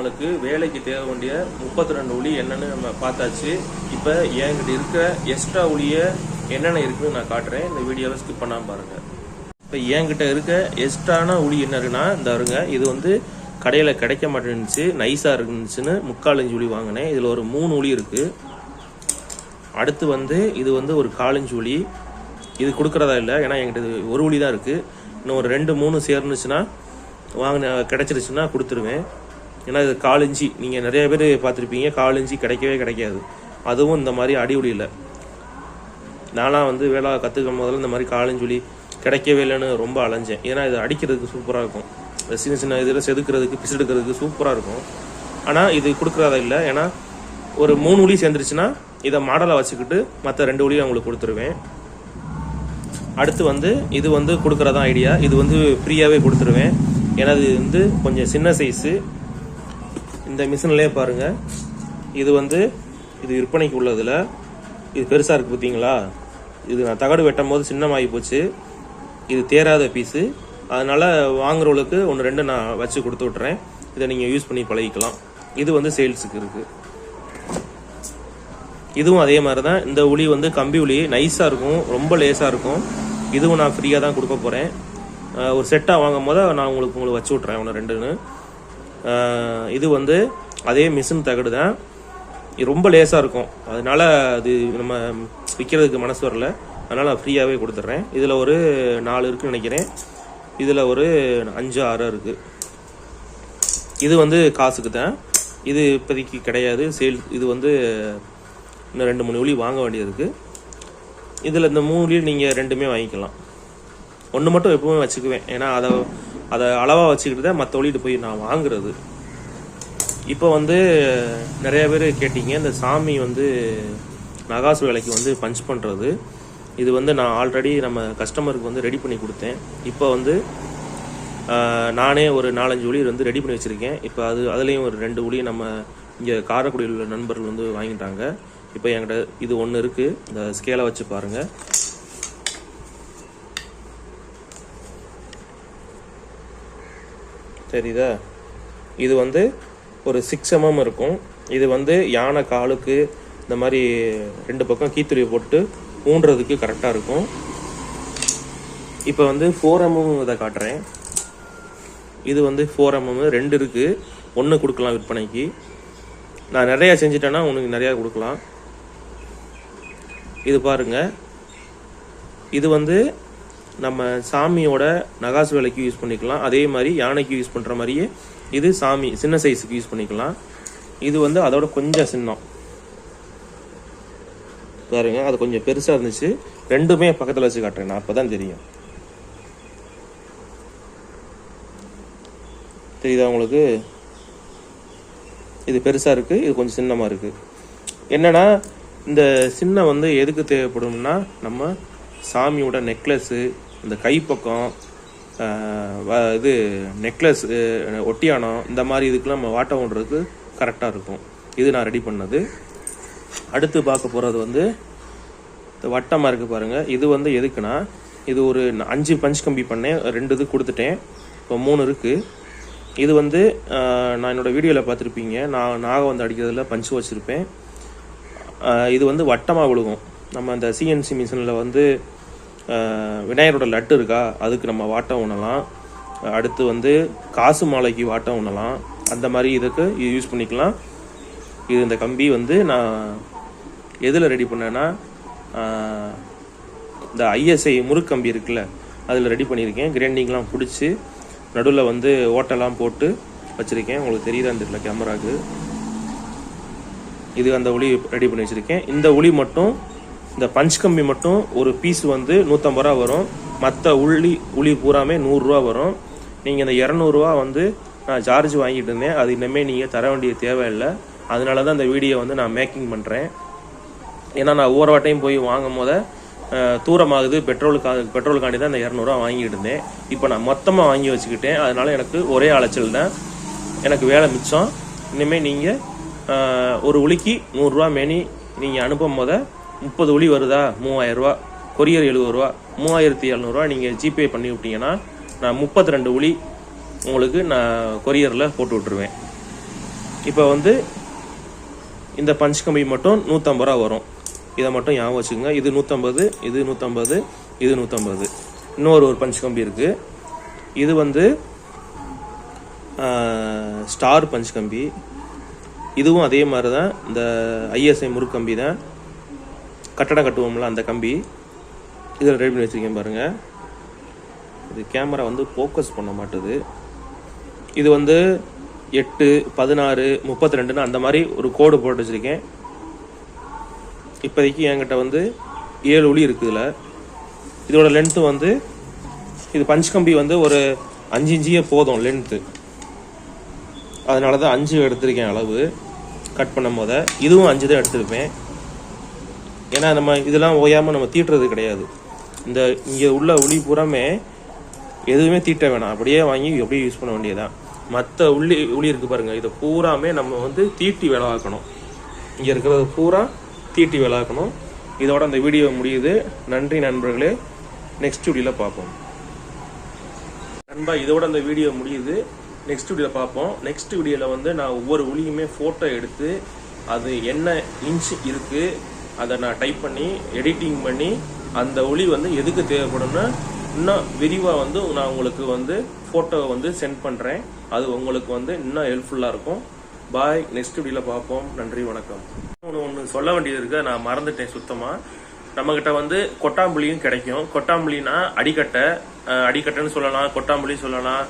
நம்மளுக்கு வேலைக்கு தேவை வேண்டிய முப்பத்தி ரெண்டு ஒளி என்னன்னு நம்ம பார்த்தாச்சு. இப்போ என்கிட்ட இருக்கிற எக்ஸ்ட்ரா ஒளியை என்னென்ன இருக்குன்னு நான் காட்டுறேன். இந்த வீடியோவை ஸ்கிப் பண்ணாம பாருங்க. இப்போ என்கிட்ட இருக்க எக்ஸ்ட்ரான உளி என்ன இருக்குன்னா இந்த வருங்க இது வந்து கடையில் கிடைக்க மாட்டேன்னுச்சு நைஸாக இருந்துச்சுன்னு முக்காலஞ்சு ஒளி வாங்கினேன். இதில் ஒரு மூணு உளி இருக்குது அடுத்து வந்து இது வந்து ஒரு காலஞ்சு ஒளி. இது கொடுக்குறதா இல்லை ஏன்னா என்கிட்ட ஒரு ஒளி தான் இருக்குது இன்னும் ஒரு ரெண்டு மூணு சேர்ந்துச்சுன்னா வாங்கின கிடச்சிருச்சுன்னா கொடுத்துருவேன். ஏன்னா இது காலஞ்சி. நீங்கள் நிறைய பேர் பார்த்துருப்பீங்க காலஞ்சி கிடைக்கவே கிடைக்காது. அதுவும் இந்த மாதிரி அடி நானாக வந்து வேலை கற்றுக்கும் முதல்ல இந்த மாதிரி காலஞ்சுளி கிடைக்கவே இல்லைன்னு ரொம்ப அலைஞ்சேன். ஏன்னா இது அடிக்கிறதுக்கு சூப்பராக இருக்கும். சின்ன சின்ன இதில் செதுக்கிறதுக்கு பிசெடுக்கிறதுக்கு சூப்பராக இருக்கும். ஆனால் இது கொடுக்குறதா இல்லை. ஏன்னா ஒரு மூணு உளி சேர்ந்துருச்சுன்னா இதை மாடலை வச்சுக்கிட்டு மற்ற ரெண்டு உளியும் அவங்களுக்கு கொடுத்துருவேன். அடுத்து வந்து இது வந்து கொடுக்குறதா ஐடியா இது வந்து ஃப்ரீயாகவே கொடுத்துருவேன். ஏன்னா இது வந்து கொஞ்சம் சின்ன சைஸு இந்த மிஷின்லேயே பாருங்க. இது வந்து இது விற்பனைக்கு உள்ளதில். இது பெருசாக இருக்குது பார்த்தீங்களா இது நான் தகடு வெட்டும் போது சின்னமாகி போச்சு. இது தேராத பீஸு அதனால் வாங்குறவங்களுக்கு ஒன்று ரெண்டு நான் வச்சு கொடுத்து விட்றேன் இதை நீங்கள் யூஸ் பண்ணி பழகிக்கலாம். இது வந்து சேல்ஸுக்கு இருக்குது இதுவும் அதே மாதிரி தான் இந்த உளி வந்து கம்பி உளி நைஸாக இருக்கும். ரொம்ப லேஸாக இருக்கும். இதுவும் நான் ஃப்ரீயாக தான் கொடுக்க போகிறேன் ஒரு செட்டாக வாங்கும் போது நான் உங்களுக்கு உங்களுக்கு வச்சு விட்றேன் ஒன்று ரெண்டுன்னு. இது வந்து அதே மிஷின் தகடு தான். இது ரொம்ப லேசாக இருக்கும். அதனால் அது நம்ம விற்கிறதுக்கு மனசு வரல. அதனால் நான் ஃப்ரீயாகவே கொடுத்துட்றேன். இதில் ஒரு நாலு இருக்குன்னு நினைக்கிறேன். இதில் ஒரு அஞ்சு ஆறு இருக்குது இது வந்து காசுக்கு தான். இது இப்போதைக்கு கிடையாது. சேல் இது வந்து இன்னும் ரெண்டு மூணு ஒளி வாங்க வேண்டியது இருக்குது இதில் இந்த மூணு ஒளி நீங்கள் ரெண்டுமே வாங்கிக்கலாம். ஒன்று மட்டும் எப்பவுமே வச்சுக்குவேன். ஏன்னா அதை அதை அளவாக வச்சுக்கிட்டு தான் மற்ற ஒளிட்டு போய் நான் வாங்குறது. இப்போ வந்து நிறைய பேர் கேட்டீங்க இந்த சாமி வந்து நகாசு வேலைக்கு வந்து பஞ்ச் பண்ணுறது இது வந்து நான் ஆல்ரெடி நம்ம கஸ்டமருக்கு வந்து ரெடி பண்ணி கொடுத்தேன். இப்போ வந்து நானே ஒரு நாலஞ்சு ஒளி வந்து ரெடி பண்ணி வச்சுருக்கேன். இப்போ அது அதுலேயும் ஒரு ரெண்டு ஒளி நம்ம இங்கே காரைக்குடியில் உள்ள நண்பர்கள் வந்து வாங்கிட்டாங்க. இப்போ என்கிட்ட இது ஒன்று இருக்குது இந்த ஸ்கேலை வச்சு பாருங்கள் தெரியுதா? இது வந்து ஒரு சிக்ஸ் எம்எம் இருக்கும். இது வந்து யானை காலுக்கு இந்த மாதிரி ரெண்டு பக்கம் கீத்துருவி போட்டு ஊன்றதுக்கு கரெக்டாக இருக்கும். இப்போ வந்து ஃபோர் எம்எம் இதை காட்டுறேன். இது வந்து ஃபோர் எம்எம் ரெண்டு இருக்குது ஒன்று கொடுக்கலாம் விற்பனைக்கு. நான் நிறையா செஞ்சிட்டேன்னா உனக்கு நிறையா கொடுக்கலாம். இது பாருங்கள் இது வந்து நம்ம சாமியோட நகாசு வேலைக்கு யூஸ் பண்ணிக்கலாம். அதே மாதிரி யானைக்கு யூஸ் பண்ணுற மாதிரியே இது சாமி சின்ன சைஸுக்கு யூஸ் பண்ணிக்கலாம். இது வந்து அதோட கொஞ்சம் சின்னம். பாருங்க அது கொஞ்சம் பெருசாக இருந்துச்சு. ரெண்டுமே பக்கத்தில் வச்சு காட்டுறேன். நான் அப்போ தான் தெரியும். தெரியுதா உங்களுக்கு? இது பெருசாக இருக்குது இது கொஞ்சம் சின்னமாக இருக்குது என்னென்னா இந்த சின்ன வந்து எதுக்கு தேவைப்படும்னா நம்ம சாமியோட நெக்லஸ்ஸு இந்த கைப்பக்கம் வ- இது நெக்லஸ் ஒட்டியானம் இந்த மாதிரி இதுக்கெல்லாம் நம்ம வாட்டம் ஓடுறதுக்கு கரெக்டாக இருக்கும். இது நான் ரெடி பண்ணது. அடுத்து பார்க்க போகிறது வந்து இந்த வட்டமாக இருக்குது பாருங்கள் இது வந்து எதுக்குன்னா இது ஒரு அஞ்சு பஞ்ச் கம்பி பண்ணேன். ரெண்டு இது கொடுத்துட்டேன். இப்போ மூணு இருக்குது இது வந்து நான் என்னோட வீடியோவில் பார்த்துருப்பீங்க. நான் நாகம் வந்து அடிக்கிறதுல பஞ்சு வச்சுருப்பேன். இது வந்து வட்டமாக விழுகும். நம்ம அந்த சிஎன்சி மிஷினில் வந்து விநாயகரோட லட்டு இருக்கா? அதுக்கு நம்ம வாட்டம் உணலாம் அடுத்து வந்து காசு மாலைக்கு வாட்டம் உணலாம் அந்த மாதிரி இதுக்கு இது யூஸ் பண்ணிக்கலாம். இது இந்த கம்பி வந்து நான் எதில் ரெடி பண்ணேன்னா இந்த ஐஎஸ்ஐ முறுக்கம்பி இருக்குல்ல அதில் ரெடி பண்ணியிருக்கேன். கிரைண்டிங்லாம் பிடிச்சி நடுவில் வந்து ஓட்டெல்லாம் போட்டு வச்சுருக்கேன். உங்களுக்கு தெரியுதான்னு தெரியல கேமராக்கு இது அந்த உளி ரெடி பண்ணி வச்சுருக்கேன். இந்த உளி மட்டும் இந்த பஞ்ச் கம்பி மட்டும் ஒரு பீஸ் வந்து நூற்றம்பது ரூபா வரும். மற்ற உள்ளி உளி பூராமே நூறுரூவா வரும். நீங்கள் இந்த இரநூறுவா வந்து நான் சார்ஜ் வாங்கிட்டு இருந்தேன். அது இனிமேல் நீங்கள் தர வேண்டிய தேவையில்லை. அதனால தான் இந்த வீடியோ வந்து நான் மேக்கிங் பண்ணுறேன் ஏன்னா நான் ஒவ்வொரு வாட்டையும் போய் வாங்கும் போத தூரமாகுது. பெட்ரோலுக்காக பெட்ரோலுக்காண்டி தான் இந்த இரநூறுவா வாங்கிட்டு இருந்தேன். இப்போ நான் மொத்தமாக வாங்கி வச்சுக்கிட்டேன். அதனால் எனக்கு ஒரே அலைச்சல் தான். எனக்கு வேலை மிச்சம். இனிமேல் நீங்கள் ஒரு உளிக்கு நூறுரூவா மேனி நீங்கள் அனுப்பும் போத முப்பது ஒளி வருதா? மூவாயிரரூவா கொரியர் எழுபது ரூபா. மூவாயிரத்தி எழுநூறுவா நீங்கள் ஜிபே பண்ணி விட்டீங்கன்னா நான் முப்பத்தி ரெண்டு ஒளி உங்களுக்கு நான் கொரியரில் போட்டு விட்ருவேன் இப்போ வந்து இந்த பஞ்ச் கம்பி மட்டும் நூற்றம்பது ரூபா வரும். இதை மட்டும் ஞாபகம் வச்சுக்கோங்க. இது நூற்றம்பது இது நூற்றம்பது இது நூற்றம்பது இன்னொரு ஒரு பஞ்ச் கம்பி இருக்குது இது வந்து ஸ்டார் பஞ்ச் கம்பி. இதுவும் அதே மாதிரி தான் இந்த ஐஎஸ்ஐ முறுக்கம்பி தான். கட்டடம் கட்டுவோம்ல அந்த கம்பி. இதில் ரெடி பண்ணி வச்சுருக்கேன் பாருங்கள் இது கேமரா வந்து ஃபோக்கஸ் பண்ண மாட்டுது. இது வந்து எட்டு பதினாறு முப்பத்தி ரெண்டுன்னு அந்த மாதிரி ஒரு கோடு போட்டு வச்சுருக்கேன். இப்போதைக்கு என்கிட்ட வந்து ஏழு ஒளி இருக்குதுல இதோட லென்த்து வந்து இது பஞ்ச் கம்பி வந்து ஒரு அஞ்சு இஞ்சியே போதும் லென்த்து அதனால தான் அஞ்சு எடுத்திருக்கேன் அளவு. கட் பண்ணும் போத. இதுவும் அஞ்சு தான் எடுத்திருப்பேன். ஏன்னா நம்ம இதெல்லாம் ஓயாமல் நம்ம தீட்டுறது கிடையாது. இந்த இங்கே உள்ள உளி பூராமே எதுவுமே தீட்ட வேணாம். அப்படியே வாங்கி அப்படியே யூஸ் பண்ண வேண்டியதான் மற்ற உள்ளி உளி இருக்குது பாருங்கள் இதை பூராமே நம்ம வந்து தீட்டி வேலை ஆக்கணும் இங்கே இருக்கிறது பூரா தீட்டி வேலை ஆக்கணும் இதோட அந்த வீடியோ முடியுது. நன்றி நண்பர்களே. நெக்ஸ்ட் வீடியோவில் பார்ப்போம். நண்பா இதோட அந்த வீடியோ முடியுது. நெக்ஸ்ட் வீடியோவில் பார்ப்போம். நெக்ஸ்ட் வீடியோவில் வந்து நான் ஒவ்வொரு உளியுமே ஃபோட்டோ எடுத்து அது என்ன இன்ச் இருக்குது அதை நான் டைப் பண்ணி எடிட்டிங் பண்ணி அந்த ஒளி வந்து எதுக்கு தேவைப்படும்னா இன்னும் விரிவாக வந்து நான் உங்களுக்கு வந்து ஃபோட்டோவை வந்து சென்ட் பண்ணுறேன் அது உங்களுக்கு வந்து இன்னும் ஹெல்ப்ஃபுல்லாக இருக்கும். பாய் நெக்ஸ்ட் வீடியோவில் பார்ப்போம். நன்றி வணக்கம். ஒன்று ஒன்று சொல்ல வேண்டியது இருக்கு. நான் மறந்துட்டேன் சுத்தமாக நம்மக்கிட்ட வந்து கொட்டாம்புளியும் கிடைக்கும். கொட்டாம்புளினா அடிக்கட்டை. அடிக்கட்டைன்னு சொல்லலாம் கொட்டாம்புளி சொல்லலாம்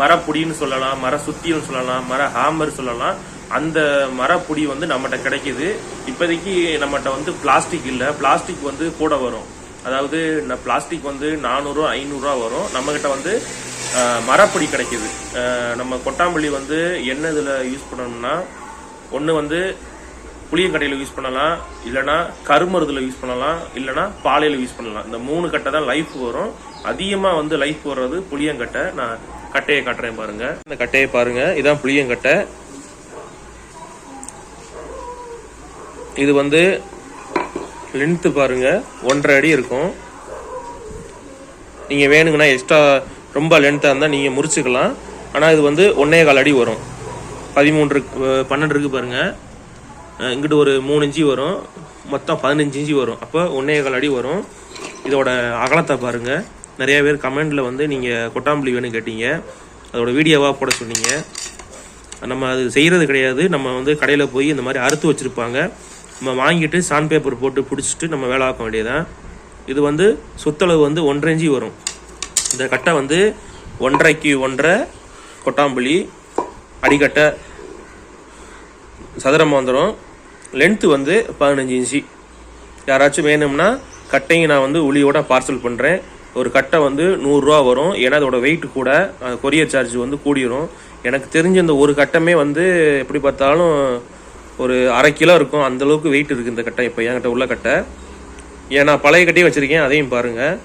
மரப்புடின்னு சொல்லலாம் மர சுத்தின்னு சொல்லலாம் மர ஹாமர் சொல்லலாம். அந்த மரப்புடி வந்து நம்மகிட்ட கிடைக்குது. இப்போதைக்கு நம்மகிட்ட வந்து பிளாஸ்டிக் இல்லை. பிளாஸ்டிக் வந்து கூட வரும். அதாவது பிளாஸ்டிக் வந்து நானூறுரூவா ஐநூறுரூவா வரும். நம்மக்கிட்ட வந்து மரப்பொடி கிடைக்குது. நம்ம கொட்டாம்பள்ளி வந்து என்ன இதில் யூஸ் பண்ணணும்னா ஒன்று வந்து புளியங்கடையில் யூஸ் பண்ணலாம். இல்லைனா கருமருதில் யூஸ் பண்ணலாம். இல்லைனா பாலையில் யூஸ் பண்ணலாம். இந்த மூணு கட்டை தான் லைஃப் வரும். அதிகமாக வந்து லைஃப் வர்றது புளியங்கட்டை. நான் கட்டையை காட்டுறேன் பாருங்கள் இந்த கட்டையை பாருங்கள் இதான் புளியங்கட்டை. இது வந்து லென்த்து பாருங்க. ஒன்றரை அடி இருக்கும். நீங்கள் வேணுங்கன்னா எக்ஸ்ட்ரா ரொம்ப லென்த்தாக இருந்தால் நீங்கள் முறிச்சுக்கலாம். ஆனால் இது வந்து ஒன்றே கால் அடி வரும். பதிமூன்று பன்னெண்டு இருக்குது பாருங்கள் இங்கிட்டு ஒரு மூணு இஞ்சி வரும். மொத்தம் பதினஞ்சு இஞ்சி வரும். அப்போ ஒன்றே கால் அடி வரும். இதோட அகலத்தை பாருங்கள் நிறைய பேர் கமெண்டில் வந்து நீங்கள் கொட்டாம்புலி வேணும் கேட்டீங்க. அதோட வீடியோவாக போட சொன்னீங்க. நம்ம அது செய்கிறது கிடையாது. நம்ம வந்து கடையில் போய் இந்த மாதிரி அறுத்து வச்சுருப்பாங்க. நம்ம வாங்கிட்டு சாண்ட் பேப்பர் போட்டு பிடிச்சிட்டு நம்ம வேலை ஆக்க வேண்டியதான் இது வந்து சுத்தளவு வந்து ஒன்றரை இன்ச்சி வரும். இந்த கட்டை வந்து ஒன்றரைக்கு ஒன்றரை கொட்டாம்புளி அடிக்கட்டை சதுரமாக வந்துடும் லென்த்து வந்து பதினஞ்சு இன்ச்சி யாராச்சும் வேணும்னா கட்டையும் நான் வந்து உளியோட பார்சல் பண்ணுறேன் ஒரு கட்டை வந்து நூறுரூவா வரும். ஏன்னா அதோட வெயிட் கூட கொரியர் சார்ஜ் வந்து கூடிரும். எனக்கு தெரிஞ்ச இந்த ஒரு கட்டமே வந்து எப்படி பார்த்தாலும் ஒரு அரை கிலோ இருக்கும். அந்தளவுக்கு வெயிட் இருக்குது இந்த கட்டை. இப்போ என்கிட்ட உள்ள கட்டை. ஏன் நான் பழைய கட்டையும் வச்சுருக்கேன். அதையும் பாருங்கள்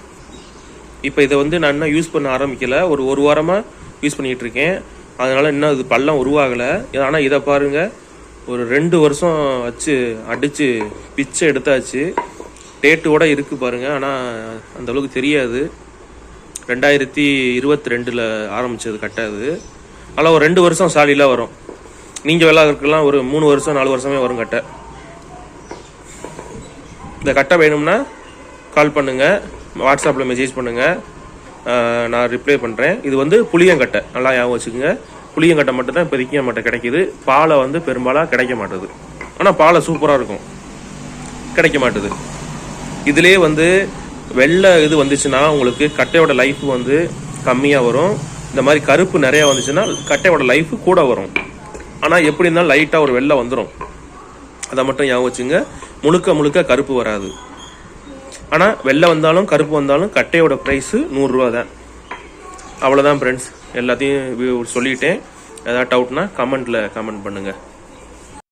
இப்போ இதை வந்து நான் இன்னும் யூஸ் பண்ண ஆரம்பிக்கல. ஒரு ஒரு வாரமாக யூஸ் பண்ணிகிட்டு இருக்கேன். அதனால் இன்னும் இது பள்ளம் உருவாகலை. ஆனால் இதை பாருங்கள் ஒரு ரெண்டு வருஷம் வச்சு அடித்து பிச்சை எடுத்தாச்சு. டேட்டோட இருக்குது பாருங்கள் ஆனால் அந்த அளவுக்கு தெரியாது. ரெண்டாயிரத்தி இருபத்தி ரெண்டில் ஆரம்பித்தது கட்டை அது. ஆனால் ஒரு ரெண்டு வருஷம் சாலிலாம் வரும். நீங்கள் விளாட்றதுக்கெல்லாம் ஒரு மூணு வருஷம் நாலு வருஷமே வரும் கட்டை. இந்த கட்டை வேணும்னா கால் பண்ணுங்கள் வாட்ஸ்அப்பில் மெசேஜ் பண்ணுங்கள் நான் ரிப்ளை பண்ணுறேன் இது வந்து புளியங்கட்டை. நல்லா ஞாபகம் வச்சுக்கோங்க. புளியங்கட்டை மட்டும் தான் இப்போதைக்கு நம்மகிட்ட கிடைக்கிது. பாலை வந்து பெரும்பாலாக கிடைக்க மாட்டுது. ஆனால் பாலை சூப்பராக இருக்கும். கிடைக்க மாட்டுது. இதுலேயே வந்து வெள்ளை இது வந்துச்சுன்னா உங்களுக்கு கட்டையோட லைஃப் வந்து கம்மியாக வரும். இந்த மாதிரி கருப்பு நிறையா வந்துச்சுன்னா கட்டையோட லைஃப் கூட வரும். ஆனால் எப்படி இருந்தாலும் லைட்டாக ஒரு வெள்ளை வந்துடும் அதை மட்டும் ஞாபகம் வச்சுங்க. முழுக்க முழுக்க கருப்பு வராது. ஆனால் வெள்ளை வந்தாலும் கருப்பு வந்தாலும் கட்டையோட ப்ரைஸு நூறுரூவா தான். அவ்வளோதான் ஃப்ரெண்ட்ஸ் எல்லாத்தையும் சொல்லிட்டேன். ஏதாவது டவுட்னா கமெண்ட்டில் கமெண்ட் பண்ணுங்கள்